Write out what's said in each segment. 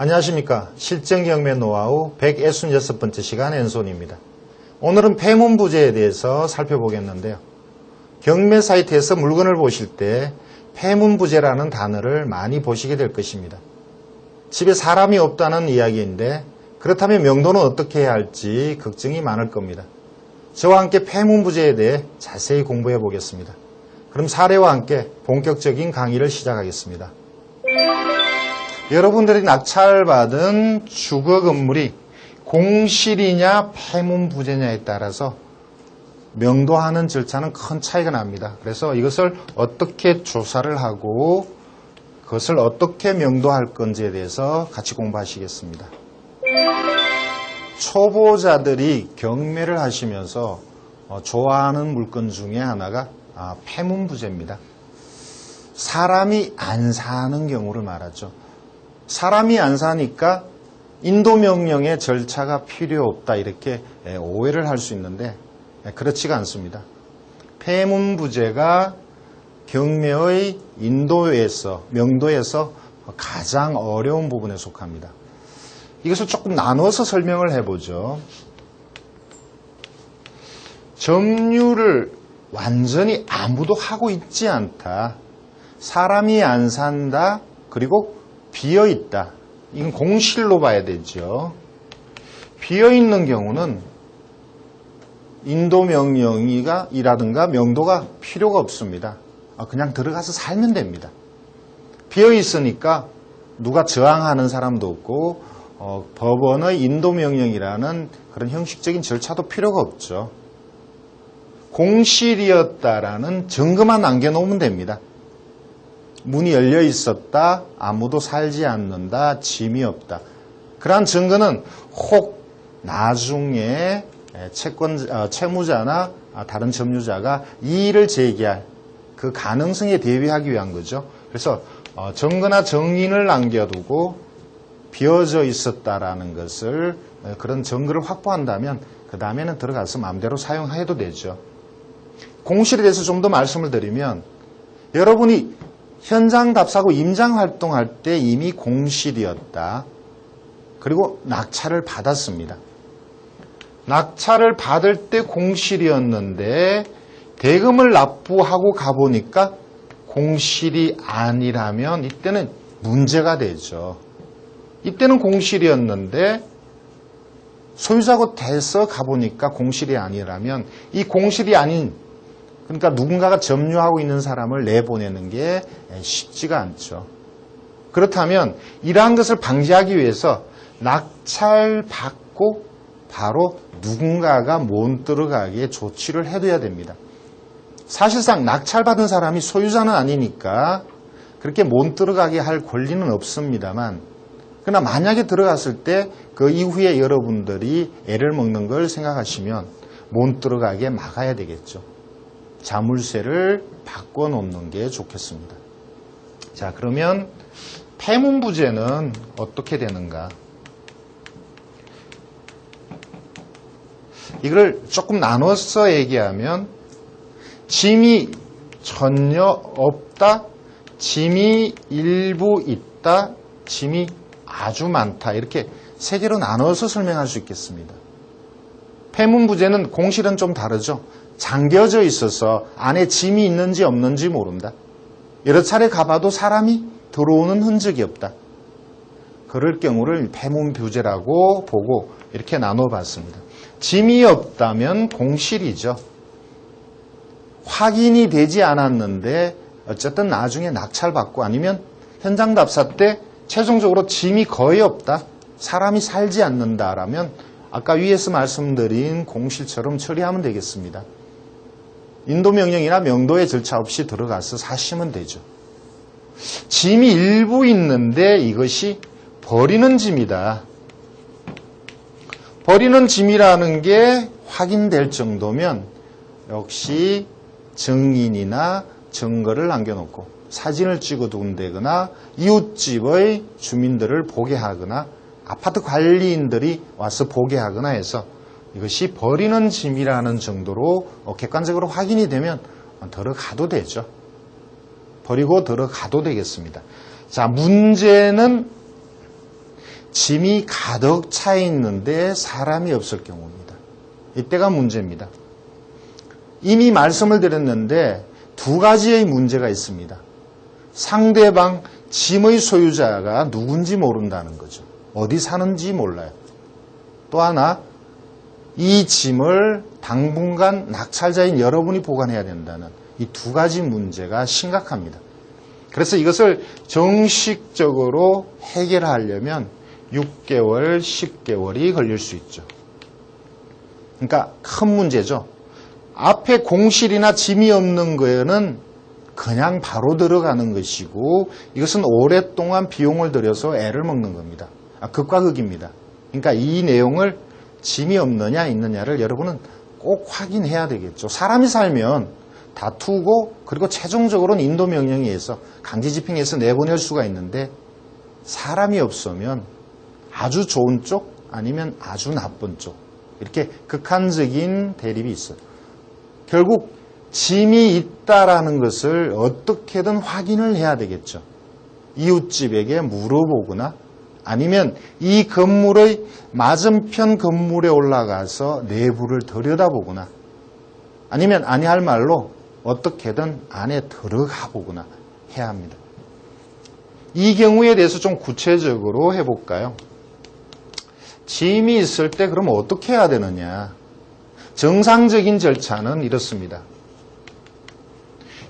안녕하십니까. 실전경매 노하우 166번째 시간 앤손입니다. 오늘은 폐문부재에 대해서 살펴보겠는데요. 경매 사이트에서 물건을 보실 때 폐문부재라는 단어를 많이 보시게 될 것입니다. 집에 사람이 없다는 이야기인데 그렇다면 명도는 어떻게 해야 할지 걱정이 많을 겁니다. 저와 함께 폐문부재에 대해 자세히 공부해 보겠습니다. 그럼 사례와 함께 본격적인 강의를 시작하겠습니다. 여러분들이 낙찰받은 주거 건물이 공실이냐 폐문부재냐에 따라서 명도하는 절차는 큰 차이가 납니다. 그래서 이것을 어떻게 조사를 하고 그것을 어떻게 명도할 건지에 대해서 같이 공부하시겠습니다. 초보자들이 경매를 하시면서 어, 좋아하는 물건 중에 하나가 아, 폐문부재입니다. 사람이 안 사는 경우를 말하죠. 사람이 안 사니까 인도명령의 절차가 필요 없다 이렇게 예, 오해를 할 수 있는데 예, 그렇지가 않습니다. 폐문부제가 경매의 인도에서 명도에서 가장 어려운 부분에 속합니다. 이것을 조금 나눠서 설명을 해보죠. 점유를 완전히 아무도 하고 있지 않다. 사람이 안 산다. 그리고 비어 있다. 이건 공실로 봐야 되죠. 비어 있는 경우는 인도 명령이가 이라든가 명도가 필요가 없습니다. 아, 그냥 들어가서 살면 됩니다. 비어 있으니까 누가 저항하는 사람도 없고 어, 법원의 인도 명령이라는 그런 형식적인 절차도 필요가 없죠. 공실이었다라는 증거만 남겨놓으면 됩니다. 문이 열려 있었다, 아무도 살지 않는다, 짐이 없다. 그러한 증거는 혹 나중에 채권, 어, 채무자나 다른 점유자가 이의를 제기할 그 가능성에 대비하기 위한 거죠. 그래서 어, 증거나 정인을 남겨두고 비어져 있었다라는 것을 어, 그런 증거를 확보한다면 그 다음에는 들어가서 마음대로 사용해도 되죠. 공실에 대해서 좀 더 말씀을 드리면 여러분이 현장 답사고 임장 활동할 때 이미 공실이었다. 그리고 낙찰을 받았습니다. 낙찰을 받을 때 공실이었는데 대금을 납부하고 가보니까 공실이 아니라면 이때는 문제가 되죠. 이때는 공실이었는데 소유자고 돼서 가보니까 공실이 아니라면 이 공실이 아닌 그러니까 누군가가 점유하고 있는 사람을 내보내는 게 쉽지가 않죠. 그렇다면 이러한 것을 방지하기 위해서 낙찰 받고 바로 누군가가 못 들어가게 조치를 해둬야 됩니다. 사실상 낙찰받은 사람이 소유자는 아니니까 그렇게 못 들어가게 할 권리는 없습니다만 그러나 만약에 들어갔을 때 그 이후에 여러분들이 애를 먹는 걸 생각하시면 못 들어가게 막아야 되겠죠. 자물쇠를 바꿔놓는 게 좋겠습니다. 자, 그러면 폐문부제는 어떻게 되는가? 이걸 조금 나눠서 얘기하면 짐이 전혀 없다, 짐이 일부 있다, 짐이 아주 많다 이렇게 세 개로 나눠서 설명할 수 있겠습니다. 폐문부제는 공실은 좀 다르죠. 잠겨져 있어서 안에 짐이 있는지 없는지 모른다. 여러 차례 가봐도 사람이 들어오는 흔적이 없다. 그럴 경우를 폐문부제라고 보고 이렇게 나눠봤습니다. 짐이 없다면 공실이죠. 확인이 되지 않았는데 어쨌든 나중에 낙찰받고 아니면 현장 답사 때 최종적으로 짐이 거의 없다. 사람이 살지 않는다라면 아까 위에서 말씀드린 공실처럼 처리하면 되겠습니다. 인도 명령이나 명도의 절차 없이 들어가서 사시면 되죠. 짐이 일부 있는데 이것이 버리는 짐이다. 버리는 짐이라는 게 확인될 정도면 역시 증인이나 증거를 남겨놓고 사진을 찍어 둔다거나 이웃집의 주민들을 보게 하거나 아파트 관리인들이 와서 보게 하거나 해서 이것이 버리는 짐이라는 정도로 객관적으로 확인이 되면 들어가도 되죠. 버리고 들어가도 되겠습니다. 자, 문제는 짐이 가득 차 있는데 사람이 없을 경우입니다. 이때가 문제입니다. 이미 말씀을 드렸는데 두 가지의 문제가 있습니다. 상대방 짐의 소유자가 누군지 모른다는 거죠. 어디 사는지 몰라요. 또 하나, 이 짐을 당분간 낙찰자인 여러분이 보관해야 된다는 이 두 가지 문제가 심각합니다. 그래서 이것을 정식적으로 해결하려면 6개월, 10개월이 걸릴 수 있죠. 그러니까 큰 문제죠. 앞에 공실이나 짐이 없는 거에는 그냥 바로 들어가는 것이고 이것은 오랫동안 비용을 들여서 애를 먹는 겁니다. 아, 극과 극입니다. 그러니까 이 내용을 짐이 없느냐 있느냐를 여러분은 꼭 확인해야 되겠죠. 사람이 살면 다투고 그리고 최종적으로는 인도 명령에 의해서 강제 집행해서 내보낼 수가 있는데 사람이 없으면 아주 좋은 쪽 아니면 아주 나쁜 쪽 이렇게 극한적인 대립이 있어요. 결국 짐이 있다라는 것을 어떻게든 확인을 해야 되겠죠. 이웃집에게 물어보거나 아니면 이 건물의 맞은편 건물에 올라가서 내부를 들여다보거나 아니면 아니 할 말로 어떻게든 안에 들어가 보거나 해야 합니다. 이 경우에 대해서 좀 구체적으로 해볼까요? 짐이 있을 때 그럼 어떻게 해야 되느냐? 정상적인 절차는 이렇습니다.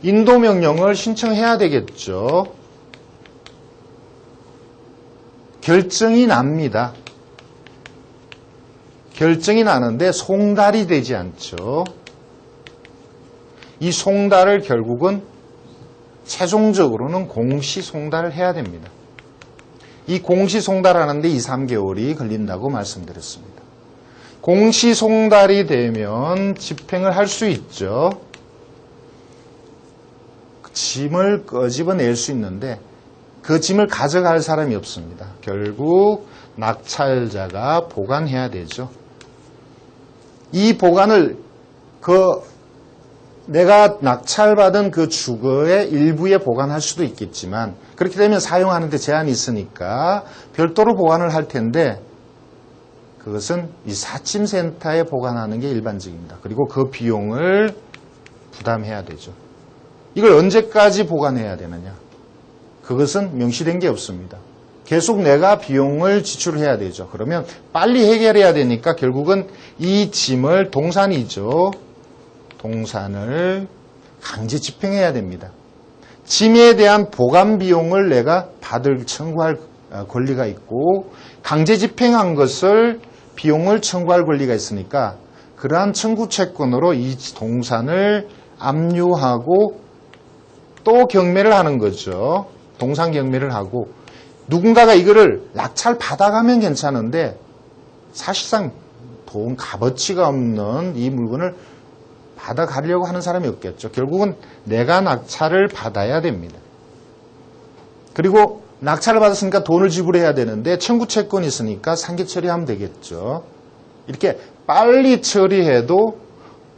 인도 명령을 신청해야 되겠죠. 결정이 납니다. 결정이 나는데 송달이 되지 않죠. 이 송달을 결국은 최종적으로는 공시 송달을 해야 됩니다. 이 공시 송달하는데 2, 3개월이 걸린다고 말씀드렸습니다. 공시 송달이 되면 집행을 할 수 있죠. 짐을 끄집어낼 수 있는데 그 짐을 가져갈 사람이 없습니다. 결국 낙찰자가 보관해야 되죠. 이 보관을 그 내가 낙찰받은 그 주거의 일부에 보관할 수도 있겠지만 그렇게 되면 사용하는데 제한이 있으니까 별도로 보관을 할 텐데 그것은 이 사침센터에 보관하는 게 일반적입니다. 그리고 그 비용을 부담해야 되죠. 이걸 언제까지 보관해야 되느냐? 그것은 명시된 게 없습니다. 계속 내가 비용을 지출해야 되죠. 그러면 빨리 해결해야 되니까 결국은 이 짐을 동산이죠. 동산을 강제 집행해야 됩니다. 짐에 대한 보관 비용을 내가 받을 청구할 어, 권리가 있고 강제 집행한 것을 비용을 청구할 권리가 있으니까 그러한 청구 채권으로 이 동산을 압류하고 또 경매를 하는 거죠. 동산 경매를 하고 누군가가 이거를 낙찰 받아가면 괜찮은데 사실상 돈 값어치가 없는 이 물건을 받아가려고 하는 사람이 없겠죠. 결국은 내가 낙찰을 받아야 됩니다. 그리고 낙찰을 받았으니까 돈을 지불해야 되는데 청구 채권이 있으니까 상계 처리하면 되겠죠. 이렇게 빨리 처리해도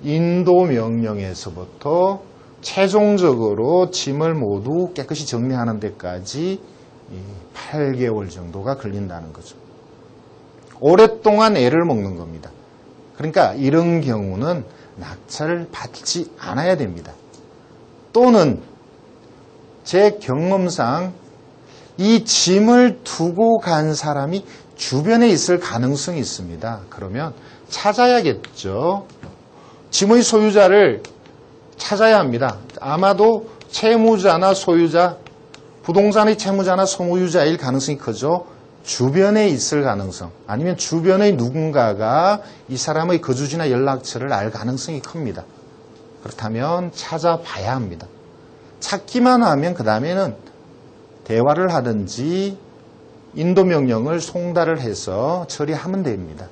인도 명령에서부터 최종적으로 짐을 모두 깨끗이 정리하는 데까지 8개월 정도가 걸린다는 거죠. 오랫동안 애를 먹는 겁니다. 그러니까 이런 경우는 낙찰을 받지 않아야 됩니다. 또는 제 경험상 이 짐을 두고 간 사람이 주변에 있을 가능성이 있습니다. 그러면 찾아야겠죠. 짐의 소유자를 찾아야 합니다. 아마도 채무자나 소유자, 부동산의 채무자나 소유자일 가능성이 크죠. 주변에 있을 가능성, 아니면 주변의 누군가가 이 사람의 거주지나 연락처를 알 가능성이 큽니다. 그렇다면 찾아봐야 합니다. 찾기만 하면 그 다음에는 대화를 하든지 인도 명령을 송달을 해서 처리하면 됩니다.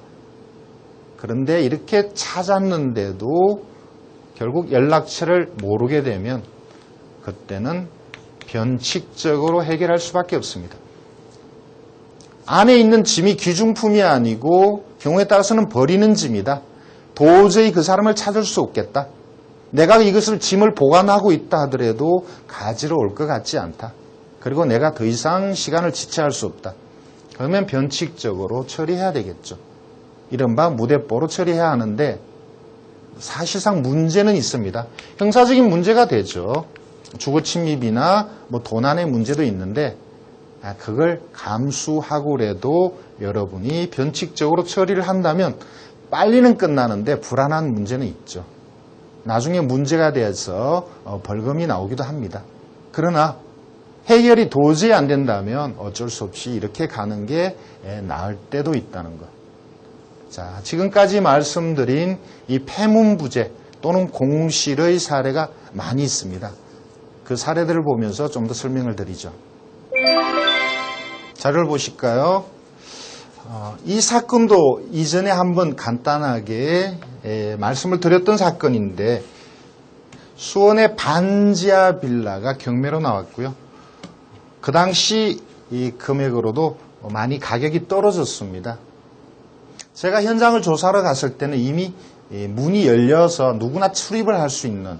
그런데 이렇게 찾았는데도 결국 연락처를 모르게 되면 그때는 변칙적으로 해결할 수밖에 없습니다. 안에 있는 짐이 귀중품이 아니고 경우에 따라서는 버리는 짐이다. 도저히 그 사람을 찾을 수 없겠다. 내가 이것을 짐을 보관하고 있다 하더라도 가지러 올 것 같지 않다. 그리고 내가 더 이상 시간을 지체할 수 없다. 그러면 변칙적으로 처리해야 되겠죠. 이른바 무대뽀로 처리해야 하는데 사실상 문제는 있습니다. 형사적인 문제가 되죠. 주거 침입이나 뭐 도난의 문제도 있는데 아, 그걸 감수하고라도 여러분이 변칙적으로 처리를 한다면 빨리는 끝나는데 불안한 문제는 있죠. 나중에 문제가 돼서 어, 벌금이 나오기도 합니다. 그러나 해결이 도저히 안 된다면 어쩔 수 없이 이렇게 가는 게 예, 나을 때도 있다는 것. 자, 지금까지 말씀드린 이 폐문부재 또는 공실의 사례가 많이 있습니다. 그 사례들을 보면서 좀 더 설명을 드리죠. 자료를 보실까요? 어, 이 사건도 이전에 한번 간단하게 에, 말씀을 드렸던 사건인데 수원의 반지하 빌라가 경매로 나왔고요. 그 당시 이 금액으로도 많이 가격이 떨어졌습니다. 제가 현장을 조사하러 갔을 때는 이미 이 문이 열려서 누구나 출입을 할 수 있는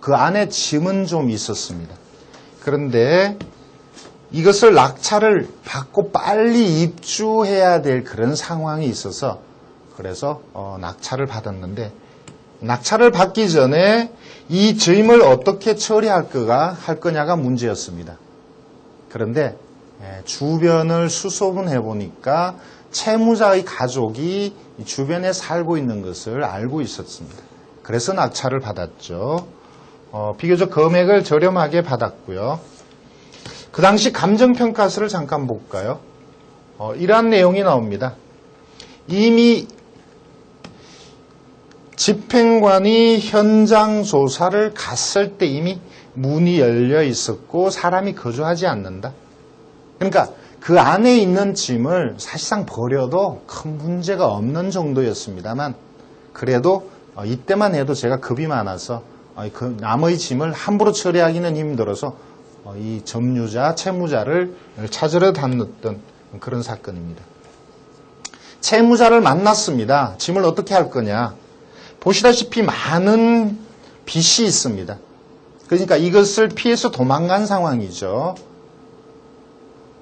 그 안에 짐은 좀 있었습니다. 그런데 이것을 낙찰을 받고 빨리 입주해야 될 그런 상황이 있어서 그래서 어, 낙찰을 받았는데 낙찰을 받기 전에 이 짐을 어떻게 처리할 거가 할 거냐가 문제였습니다. 그런데 예, 주변을 수소문해 보니까 채무자의 가족이 이 주변에 살고 있는 것을 알고 있었습니다. 그래서 낙찰을 받았죠. 어, 비교적 금액을 저렴하게 받았고요. 그 당시 감정평가서를 잠깐 볼까요? 어, 이러한 내용이 나옵니다. 이미 집행관이 현장 조사를 갔을 때 이미 문이 열려 있었고 사람이 거주하지 않는다. 그러니까 그 안에 있는 짐을 사실상 버려도 큰 문제가 없는 정도였습니다만 그래도 어, 이때만 해도 제가 급이 많아서 어, 그 남의 짐을 함부로 처리하기는 힘들어서 어, 이 점유자, 채무자를 찾으러 다녔던 그런 사건입니다. 채무자를 만났습니다. 짐을 어떻게 할 거냐. 보시다시피 많은 빚이 있습니다. 그러니까 이것을 피해서 도망간 상황이죠.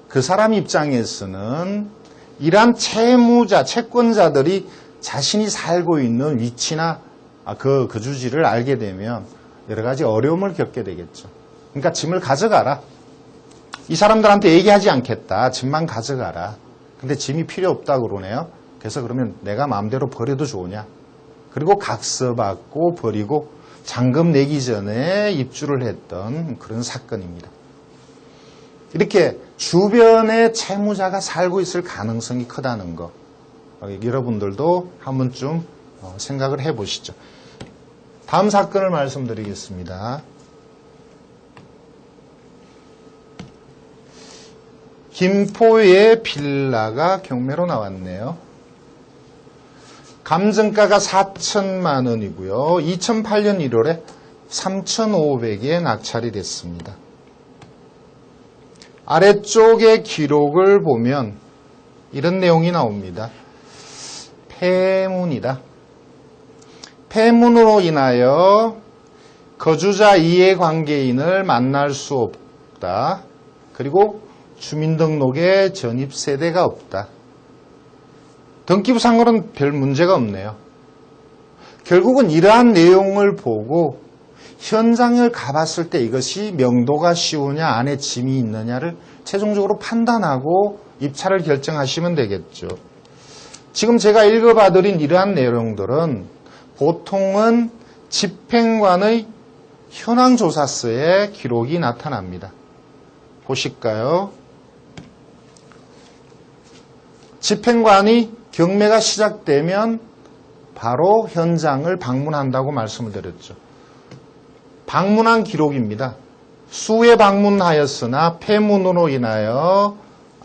그 사람 입장에서는 이러한 채무자, 채권자들이 자신이 살고 있는 위치나 아, 그 거주지를 알게 되면 여러 가지 어려움을 겪게 되겠죠. 그러니까 짐을 가져가라. 이 사람들한테 얘기하지 않겠다. 짐만 가져가라. 근데 짐이 필요 없다 그러네요. 그래서 그러면 내가 마음대로 버려도 좋으냐? 그리고 각서받고 버리고 잔금 내기 전에 입주를 했던 그런 사건입니다. 이렇게 주변에 채무자가 살고 있을 가능성이 크다는 거 어, 여러분들도 한 번쯤 어, 생각을 해 보시죠. 다음 사건을 말씀드리겠습니다. 김포의 빌라가 경매로 나왔네요. 감정가가 4천만 원이고요. 2008년 1월에 3,500에 낙찰이 됐습니다. 아래쪽의 기록을 보면 이런 내용이 나옵니다. 폐문이다. 폐문으로 인하여 거주자 이해관계인을 만날 수 없다. 그리고 주민등록에 전입 세대가 없다. 등기부상으로는 별 문제가 없네요. 결국은 이러한 내용을 보고 현장을 가봤을 때 이것이 명도가 쉬우냐 안에 짐이 있느냐를 최종적으로 판단하고 입찰을 결정하시면 되겠죠. 지금 제가 읽어봐드린 이러한 내용들은 보통은 집행관의 현황조사서에 기록이 나타납니다. 보실까요? 집행관이 경매가 시작되면 바로 현장을 방문한다고 말씀을 드렸죠. 방문한 기록입니다. 수회 방문하였으나 폐문으로 인하여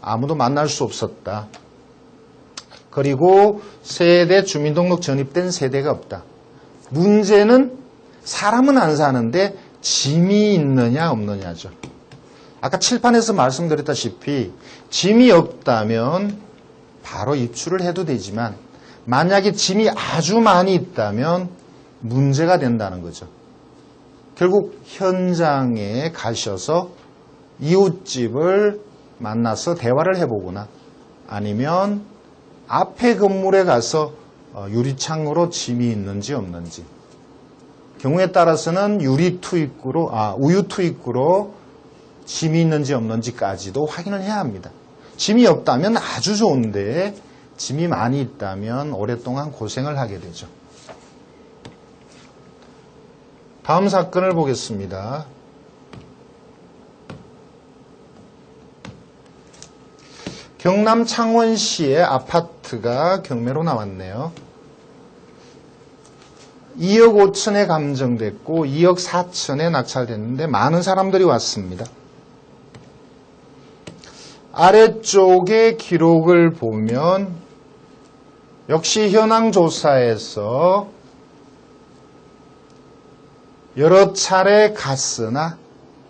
아무도 만날 수 없었다. 그리고 세대 주민등록 전입된 세대가 없다. 문제는 사람은 안 사는데 짐이 있느냐 없느냐죠. 아까 칠판에서 말씀드렸다시피 짐이 없다면 바로 입출을 해도 되지만 만약에 짐이 아주 많이 있다면 문제가 된다는 거죠. 결국 현장에 가셔서 이웃집을 만나서 대화를 해보거나 아니면 앞에 건물에 가서 어, 유리창으로 짐이 있는지 없는지 경우에 따라서는 유리 투입구로 아 우유 투입구로 짐이 있는지 없는지까지도 확인을 해야 합니다. 짐이 없다면 아주 좋은데 짐이 많이 있다면 오랫동안 고생을 하게 되죠. 다음 사건을 보겠습니다. 경남 창원시의 아파트가 경매로 나왔네요. 2억 5천에 감정됐고 2억 4천에 낙찰됐는데 많은 사람들이 왔습니다. 아래쪽의 기록을 보면 역시 현황 조사에서 여러 차례 갔으나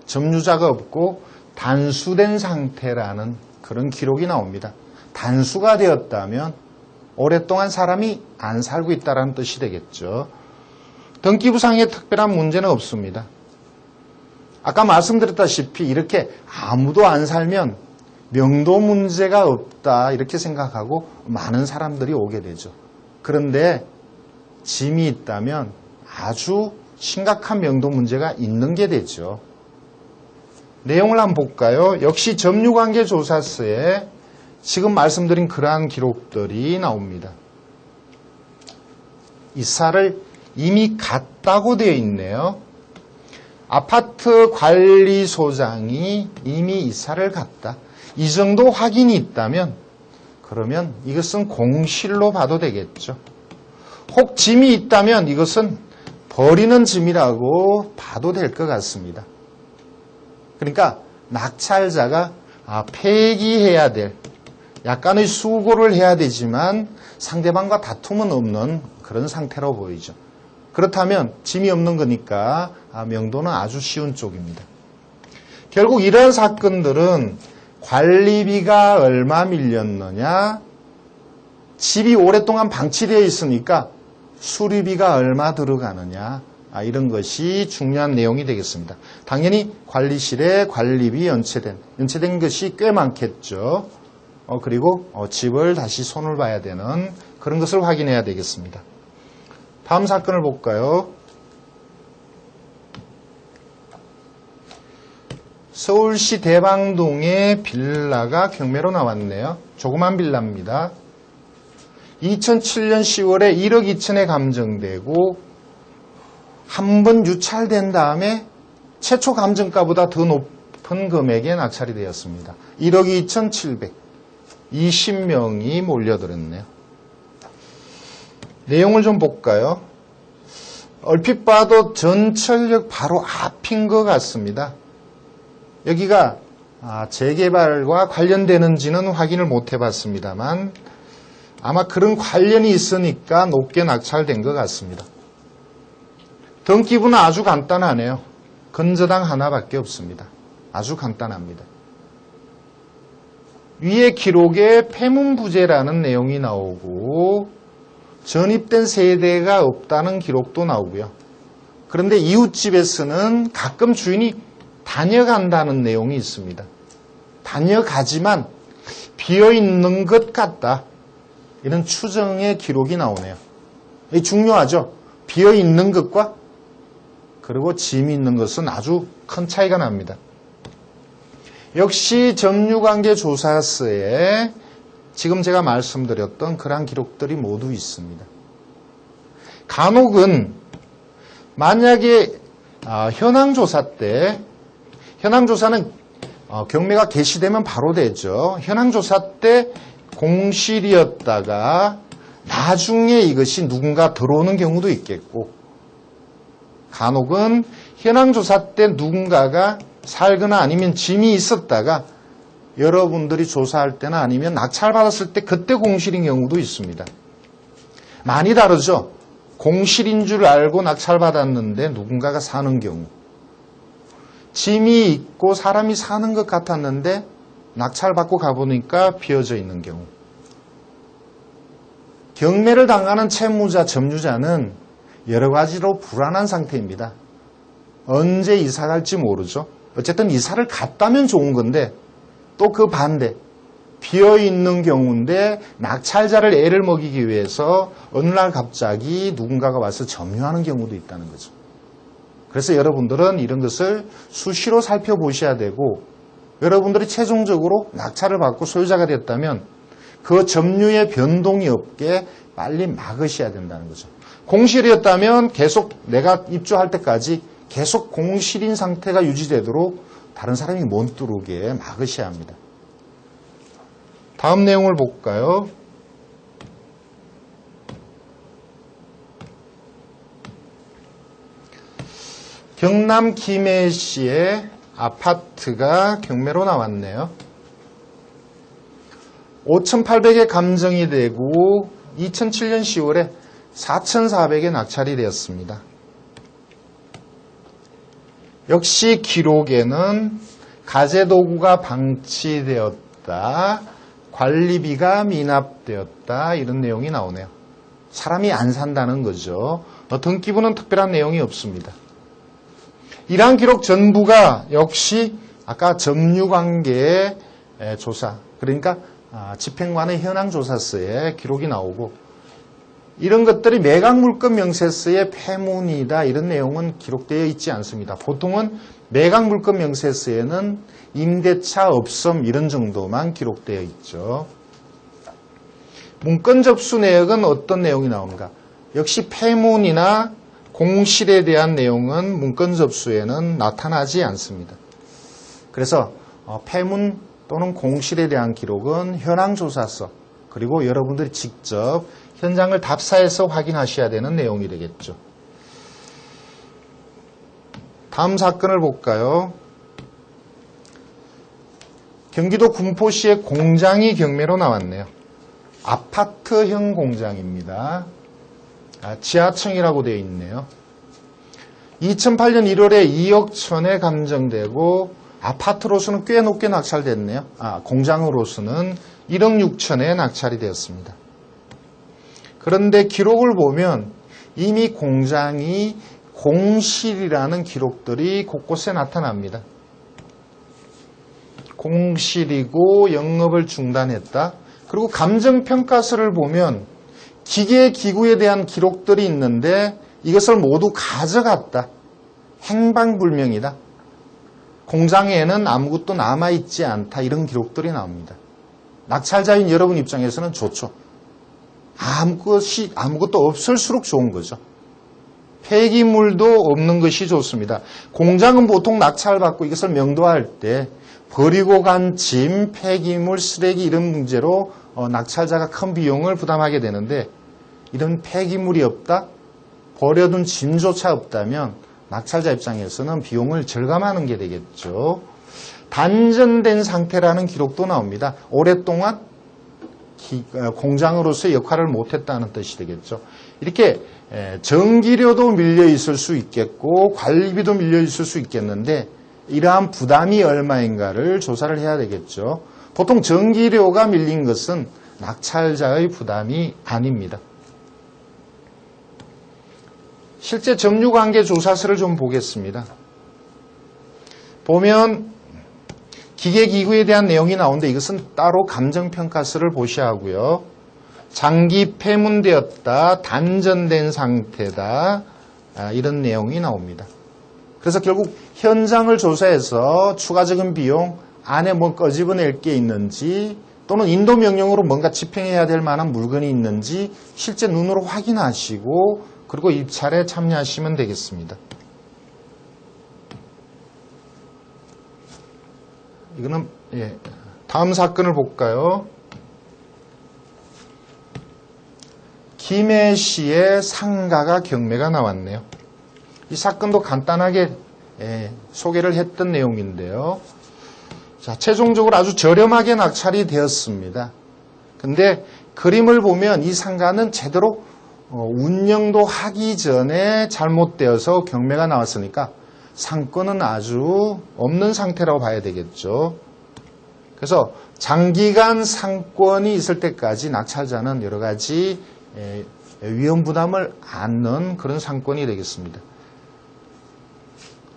점유자가 없고 단수된 상태라는 그런 기록이 나옵니다. 단수가 되었다면 오랫동안 사람이 안 살고 있다는 뜻이 되겠죠. 등기부상에 특별한 문제는 없습니다. 아까 말씀드렸다시피 이렇게 아무도 안 살면 명도 문제가 없다 이렇게 생각하고 많은 사람들이 오게 되죠. 그런데 짐이 있다면 아주 심각한 명도 문제가 있는 게 되죠. 내용을 한번 볼까요? 역시 점유관계 조사서에 지금 말씀드린 그러한 기록들이 나옵니다. 이사를 이미 갔다고 되어 있네요. 아파트 관리소장이 이미 이사를 갔다. 이 정도 확인이 있다면 그러면 이것은 공실로 봐도 되겠죠. 혹 짐이 있다면 이것은 버리는 짐이라고 봐도 될 것 같습니다. 그러니까 낙찰자가 아, 폐기해야 될 약간의 수고를 해야 되지만 상대방과 다툼은 없는 그런 상태로 보이죠. 그렇다면 짐이 없는 거니까 아, 명도는 아주 쉬운 쪽입니다. 결국 이러한 사건들은 관리비가 얼마 밀렸느냐, 집이 오랫동안 방치되어 있으니까 수리비가 얼마 들어가느냐, 아, 이런 것이 중요한 내용이 되겠습니다. 당연히 관리실에 관리비 연체된, 연체된 것이 꽤 많겠죠. 어, 그리고 어, 집을 다시 손을 봐야 되는 그런 것을 확인해야 되겠습니다. 다음 사건을 볼까요? 서울시 대방동의 빌라가 경매로 나왔네요. 조그만 빌라입니다. 2007년 10월에 1억 2천에 감정되고 한 번 유찰된 다음에 최초 감정가보다 더 높은 금액에 낙찰이 되었습니다. 1억 2천7백 20명이 몰려들었네요. 내용을 좀 볼까요? 얼핏 봐도 전철역 바로 앞인 것 같습니다. 여기가 아, 재개발과 관련되는지는 확인을 못 해봤습니다만 아마 그런 관련이 있으니까 높게 낙찰된 것 같습니다. 등기부는 아주 간단하네요. 건저당 하나밖에 없습니다. 아주 간단합니다. 위에 기록에 폐문부재라는 내용이 나오고 전입된 세대가 없다는 기록도 나오고요. 그런데 이웃집에서는 가끔 주인이 다녀간다는 내용이 있습니다. 다녀가지만 비어있는 것 같다. 이런 추정의 기록이 나오네요. 이 중요하죠. 비어있는 것과 그리고 짐이 있는 것은 아주 큰 차이가 납니다. 역시 점유관계 조사서에 지금 제가 말씀드렸던 그러한 기록들이 모두 있습니다. 간혹은 만약에 아, 현황조사 때 현황조사는 어, 경매가 개시되면 바로 되죠. 현황조사 때 공실이었다가 나중에 이것이 누군가 들어오는 경우도 있겠고 간혹은 현황조사 때 누군가가 살거나 아니면 짐이 있었다가 여러분들이 조사할 때나 아니면 낙찰받았을 때 그때 공실인 경우도 있습니다. 많이 다르죠? 공실인 줄 알고 낙찰받았는데 누군가가 사는 경우. 짐이 있고 사람이 사는 것 같았는데 낙찰받고 가보니까 비어져 있는 경우. 경매를 당하는 채무자, 점유자는 여러 가지로 불안한 상태입니다. 언제 이사 갈지 모르죠. 어쨌든 이사를 갔다면 좋은 건데 또 그 반대 비어 있는 경우인데 낙찰자를 애를 먹이기 위해서 어느 날 갑자기 누군가가 와서 점유하는 경우도 있다는 거죠. 그래서 여러분들은 이런 것을 수시로 살펴보셔야 되고 여러분들이 최종적으로 낙찰을 받고 소유자가 됐다면 그 점유의 변동이 없게 빨리 막으셔야 된다는 거죠. 공실이었다면 계속 내가 입주할 때까지 계속 공실인 상태가 유지되도록 다른 사람이 못 들어오게 막으셔야 합니다. 다음 내용을 볼까요? 경남 김해시의 아파트가 경매로 나왔네요. 5,800에 감정이 되고 2007년 10월에 4,400에 낙찰이 되었습니다. 역시 기록에는 가재도구가 방치되었다, 관리비가 미납되었다 이런 내용이 나오네요. 사람이 안 산다는 거죠. 어, 등기부는 특별한 내용이 없습니다. 이러한 기록 전부가 역시 아까 점유관계의 에, 조사, 그러니까 아, 집행관의 현황조사서에 기록이 나오고 이런 것들이 매각물건 명세서의 폐문이다 이런 내용은 기록되어 있지 않습니다. 보통은 매각물건 명세서에는 임대차 없음 이런 정도만 기록되어 있죠. 문건 접수 내역은 어떤 내용이 나옵니까? 역시 폐문이나 공실에 대한 내용은 문건 접수에는 나타나지 않습니다. 그래서 어, 폐문 또는 공실에 대한 기록은 현황조사서 그리고 여러분들이 직접 현장을 답사해서 확인하셔야 되는 내용이 되겠죠. 다음 사건을 볼까요? 경기도 군포시의 공장이 경매로 나왔네요. 아파트형 공장입니다. 아, 지하층이라고 되어 있네요. 2008년 1월에 2억 천에 감정되고 아파트로서는 꽤 높게 낙찰됐네요. 아, 공장으로서는 1억 6천에 낙찰이 되었습니다. 그런데 기록을 보면 이미 공장이 공실이라는 기록들이 곳곳에 나타납니다. 공실이고 영업을 중단했다. 그리고 감정평가서를 보면 기계 기구에 대한 기록들이 있는데 이것을 모두 가져갔다. 행방불명이다. 공장에는 아무것도 남아있지 않다. 이런 기록들이 나옵니다. 낙찰자인 여러분 입장에서는 좋죠. 아무것이, 아무것도 없을수록 좋은 거죠. 폐기물도 없는 것이 좋습니다. 공장은 보통 낙찰받고 이것을 명도할 때 버리고 간 짐, 폐기물, 쓰레기 이런 문제로 어, 낙찰자가 큰 비용을 부담하게 되는데 이런 폐기물이 없다? 버려둔 짐조차 없다면 낙찰자 입장에서는 비용을 절감하는 게 되겠죠. 단전된 상태라는 기록도 나옵니다. 오랫동안 기, 어, 공장으로서의 역할을 못했다는 뜻이 되겠죠. 이렇게 에, 전기료도 밀려 있을 수 있겠고 관리비도 밀려 있을 수 있겠는데 이러한 부담이 얼마인가를 조사를 해야 되겠죠. 보통 전기료가 밀린 것은 낙찰자의 부담이 아닙니다. 실제 점유관계 조사서를 좀 보겠습니다. 보면 기계기구에 대한 내용이 나오는데 이것은 따로 감정평가서를 보셔야 하고요. 장기 폐문되었다, 단전된 상태다, 아, 이런 내용이 나옵니다. 그래서 결국 현장을 조사해서 추가적인 비용 안에 뭐 꺼집어낼 게 있는지 또는 인도 명령으로 뭔가 집행해야 될 만한 물건이 있는지 실제 눈으로 확인하시고 그리고 입찰에 참여하시면 되겠습니다. 이거는 예, 다음 사건을 볼까요? 김해 시의 상가가 경매가 나왔네요. 이 사건도 간단하게 예, 소개를 했던 내용인데요. 자, 최종적으로 아주 저렴하게 낙찰이 되었습니다. 근데 그림을 보면 이 상가는 제대로 어, 운영도 하기 전에 잘못되어서 경매가 나왔으니까 상권은 아주 없는 상태라고 봐야 되겠죠. 그래서 장기간 상권이 있을 때까지 낙찰자는 여러 가지 에, 위험 부담을 안는 그런 상권이 되겠습니다.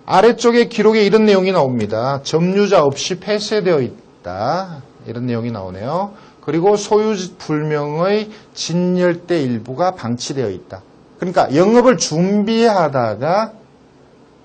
아래쪽에 기록에 이런 내용이 나옵니다. 점유자 없이 폐쇄되어 있다. 이런 내용이 나오네요. 그리고 소유 불명의 진열대 일부가 방치되어 있다. 그러니까 영업을 준비하다가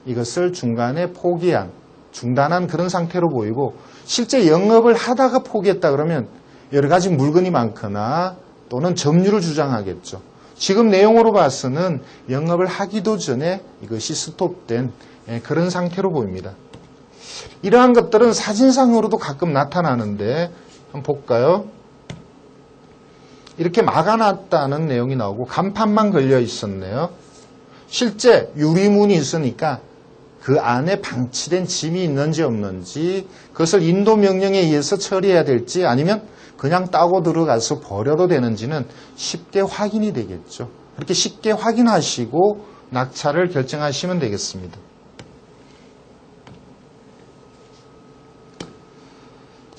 이것을 중간에 포기한, 중단한 그런 상태로 보이고 실제 영업을 하다가 포기했다 그러면 여러 가지 물건이 많거나 또는 점유를 주장하겠죠. 지금 내용으로 봐서는 영업을 하기도 전에 이것이 스톱된 예, 그런 상태로 보입니다. 이러한 것들은 사진상으로도 가끔 나타나는데 한번 볼까요? 이렇게 막아놨다는 내용이 나오고 간판만 걸려 있었네요. 실제 유리문이 있으니까 그 안에 방치된 짐이 있는지 없는지 그것을 인도 명령에 의해서 처리해야 될지 아니면 그냥 따고 들어가서 버려도 되는지는 쉽게 확인이 되겠죠. 그렇게 쉽게 확인하시고 낙찰을 결정하시면 되겠습니다.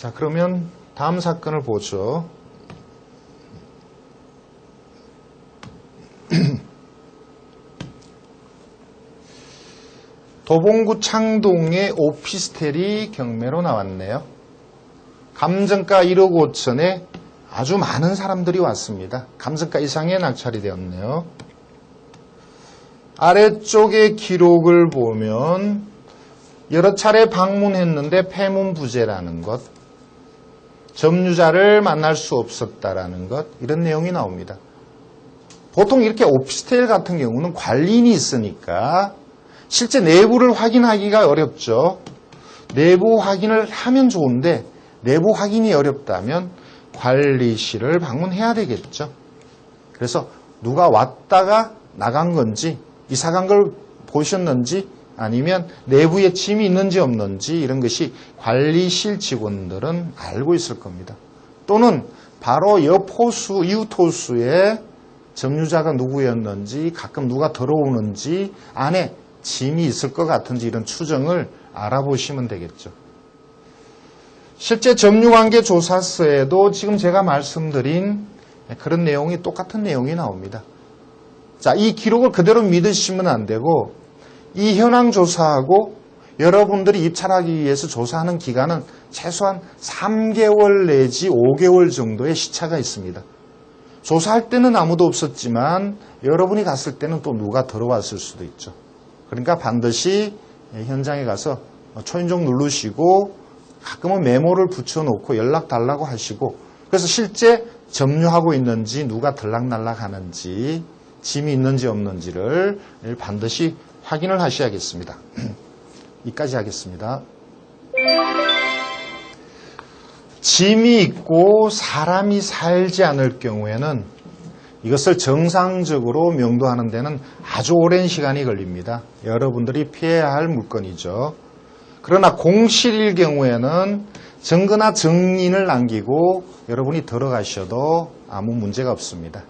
자, 그러면 다음 사건을 보죠. 도봉구 창동의 오피스텔이 경매로 나왔네요. 감정가 1억 5천에 아주 많은 사람들이 왔습니다. 감정가 이상의 낙찰이 되었네요. 아래쪽의 기록을 보면 여러 차례 방문했는데 폐문 부재라는 것, 점유자를 만날 수 없었다라는 것, 이런 내용이 나옵니다. 보통 이렇게 오피스텔 같은 경우는 관리인이 있으니까 실제 내부를 확인하기가 어렵죠. 내부 확인을 하면 좋은데 내부 확인이 어렵다면 관리실을 방문해야 되겠죠. 그래서 누가 왔다가 나간 건지 이사 간 걸 보셨는지 아니면 내부에 짐이 있는지 없는지 이런 것이 관리실 직원들은 알고 있을 겁니다. 또는 바로 옆 호수, 이웃 호수에 점유자가 누구였는지 가끔 누가 들어오는지 안에 짐이 있을 것 같은지 이런 추정을 알아보시면 되겠죠. 실제 점유관계 조사서에도 지금 제가 말씀드린 그런 내용이 똑같은 내용이 나옵니다. 자, 이 기록을 그대로 믿으시면 안 되고 이 현황 조사하고 여러분들이 입찰하기 위해서 조사하는 기간은 최소한 3개월 내지 5개월 정도의 시차가 있습니다. 조사할 때는 아무도 없었지만 여러분이 갔을 때는 또 누가 들어왔을 수도 있죠. 그러니까 반드시 현장에 가서 초인종 누르시고 가끔은 메모를 붙여놓고 연락 달라고 하시고 그래서 실제 점유하고 있는지 누가 들락날락 하는지 짐이 있는지 없는지를 반드시 확인을 하셔야겠습니다. 이까지 하겠습니다. 짐이 있고 사람이 살지 않을 경우에는 이것을 정상적으로 명도하는 데는 아주 오랜 시간이 걸립니다. 여러분들이 피해야 할 물건이죠. 그러나 공실일 경우에는 증거나 증인을 남기고 여러분이 들어가셔도 아무 문제가 없습니다.